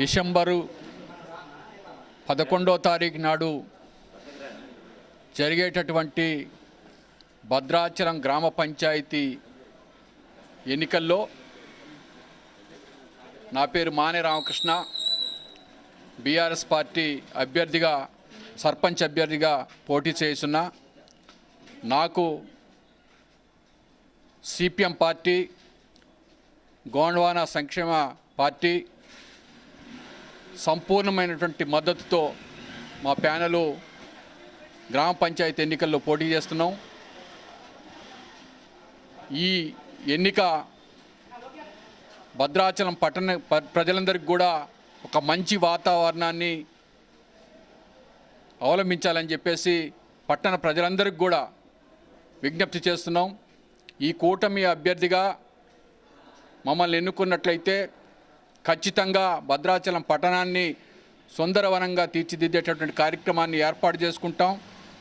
December పదకొండో తారీఖు నాడు జరిగేటటువంటి భద్రాచలం గ్రామ పంచాయతీ ఎన్నికల్లో నా పేరు మానే రామకృష్ణ. బీఆర్ఎస్ పార్టీ అభ్యర్థిగా సర్పంచ్ అభ్యర్థిగా పోటీ చేస్తున్నా నాకు సిపిఎం పార్టీ గోండ్వానా సంక్షేమ పార్టీ సంపూర్ణమైనటువంటి మద్దతుతో మా ప్యానెలు గ్రామ పంచాయతీ ఎన్నికల్లో పోటీ చేస్తున్నాం. ఈ ఎన్నిక భద్రాచలం పట్టణ ప్రజలందరికీ కూడా ఒక మంచి వాతావరణాన్ని అవలంబించాలని చెప్పేసి పట్టణ ప్రజలందరికీ కూడా విజ్ఞప్తి చేస్తున్నాం. ఈ కూటమి అభ్యర్థిగా మమ్మల్ని ఎన్నుకున్నట్లయితే ఖచ్చితంగా భద్రాచలం పట్టణాన్ని సుందరవనంగా తీర్చిదిద్దేటటువంటి కార్యక్రమాన్ని ఏర్పాటు చేసుకుంటాం.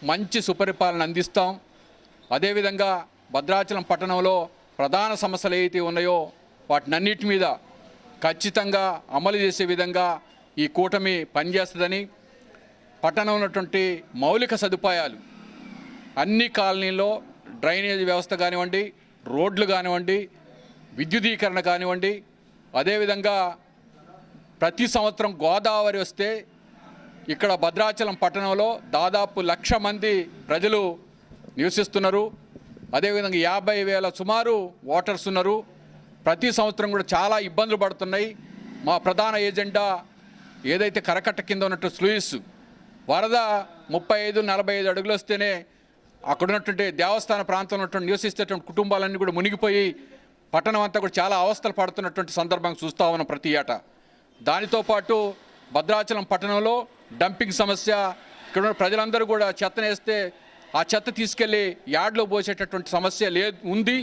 మంచి సుపరిపాలన అందిస్తాం. అదేవిధంగా భద్రాచలం పట్టణంలో ప్రధాన సమస్యలు ఏవైతే ఉన్నాయో వాటినన్నిటి మీద ఖచ్చితంగా అమలు చేసే విధంగా ఈ కూటమి పనిచేస్తుందని పట్టణంలో ఉన్నటువంటి మౌలిక సదుపాయాలు అన్ని కాలనీల్లో డ్రైనేజ్ వ్యవస్థ కానివ్వండి రోడ్లు కానివ్వండి విద్యుదీకరణ కానివ్వండి అదేవిధంగా ప్రతి సంవత్సరం గోదావరి వస్తే ఇక్కడ భద్రాచలం పట్టణంలో దాదాపు లక్ష మంది ప్రజలు నివసిస్తున్నారు. అదేవిధంగా యాభై వేల సుమారు ఓటర్స్ ఉన్నారు. ప్రతి సంవత్సరం కూడా చాలా ఇబ్బందులు పడుతున్నాయి. మా ప్రధాన ఏజెండా ఏదైతే కరకట్ట కింద ఉన్నట్టు స్లూయిస్ వరద ముప్పై ఐదు నలభై ఐదు అడుగులు వస్తేనే అక్కడ ఉన్నటువంటి దేవస్థాన ప్రాంతంలో ఉన్నటువంటి నివసిస్తేటువంటి కుటుంబాలన్నీ కూడా మునిగిపోయి పట్టణం అంతా కూడా చాలా అవస్థలు పడుతున్నటువంటి సందర్భం చూస్తూ ఉన్నాం ప్రతి ఏట. దానితో పాటు భద్రాచలం పట్టణంలో డంపింగ్ సమస్య ఇక్కడ ప్రజలందరూ కూడా చెత్తనేస్తే ఆ చెత్త తీసుకెళ్ళి యార్డ్లో పోసేటటువంటి సమస్య లే ఉంది.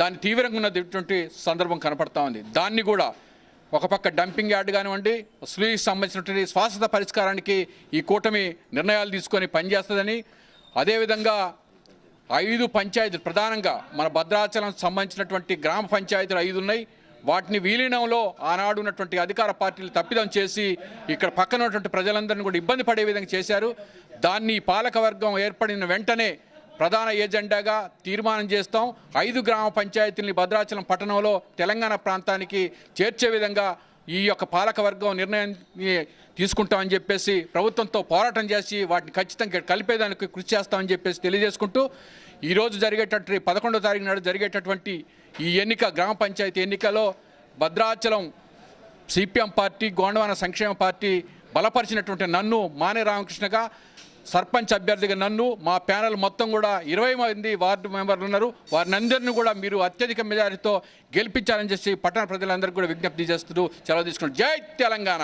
దాని తీవ్రంగా ఉన్నటువంటి సందర్భం కనపడతా ఉంది. దాన్ని కూడా ఒక పక్క డంపింగ్ యార్డ్ కానివ్వండి స్లూయికి సంబంధించినటువంటి శాశ్వత పరిష్కారానికి ఈ కూటమి నిర్ణయాలు తీసుకొని పనిచేస్తుందని అదేవిధంగా ఐదు పంచాయతీలు ప్రధానంగా మన భద్రాచలం సంబంధించినటువంటి గ్రామ పంచాయతీలు ఐదు ఉన్నాయి. వాటిని విలీనంలో ఆనాడు ఉన్నటువంటి అధికార పార్టీలు తప్పిదం చేసి ఇక్కడ పక్కన ఉన్నటువంటి ప్రజలందరినీ కూడా ఇబ్బంది పడే విధంగా చేశారు. దాన్ని పాలకవర్గం ఏర్పడిన వెంటనే ప్రధాన ఏజెండాగా తీర్మానం చేస్తాం. ఐదు గ్రామ పంచాయతీల్ని భద్రాచలం పట్టణంలో తెలంగాణ ప్రాంతానికి చేర్చే విధంగా ఈ యొక్క పాలకవర్గం నిర్ణయాన్ని తీసుకుంటామని చెప్పేసి ప్రభుత్వంతో పోరాటం చేసి వాటిని ఖచ్చితంగా కలిపేదానికి కృషి చేస్తామని చెప్పేసి తెలియజేసుకుంటూ ఈరోజు జరిగేటటువంటి పదకొండో తారీఖు నాడు జరిగేటటువంటి ఈ ఎన్నిక గ్రామ పంచాయతీ ఎన్నికలో భద్రాచలం సిపిఎం పార్టీ గోండవాన సంక్షేమ పార్టీ బలపరిచినటువంటి నన్ను మానే రామకృష్ణగా సర్పంచ్ అభ్యర్థిగా నన్ను మా ప్యానల్ మొత్తం కూడా ఇరవై మంది వార్డు మెంబర్లు ఉన్నారు. వారిని అందరినీ కూడా మీరు అత్యధిక మెజారిటీతో గెలిపించాలని చెప్పి పట్టణ ప్రజలందరికీ కూడా విజ్ఞప్తి చేస్తూ సెలవు తీసుకున్నారు జై తెలంగాణ!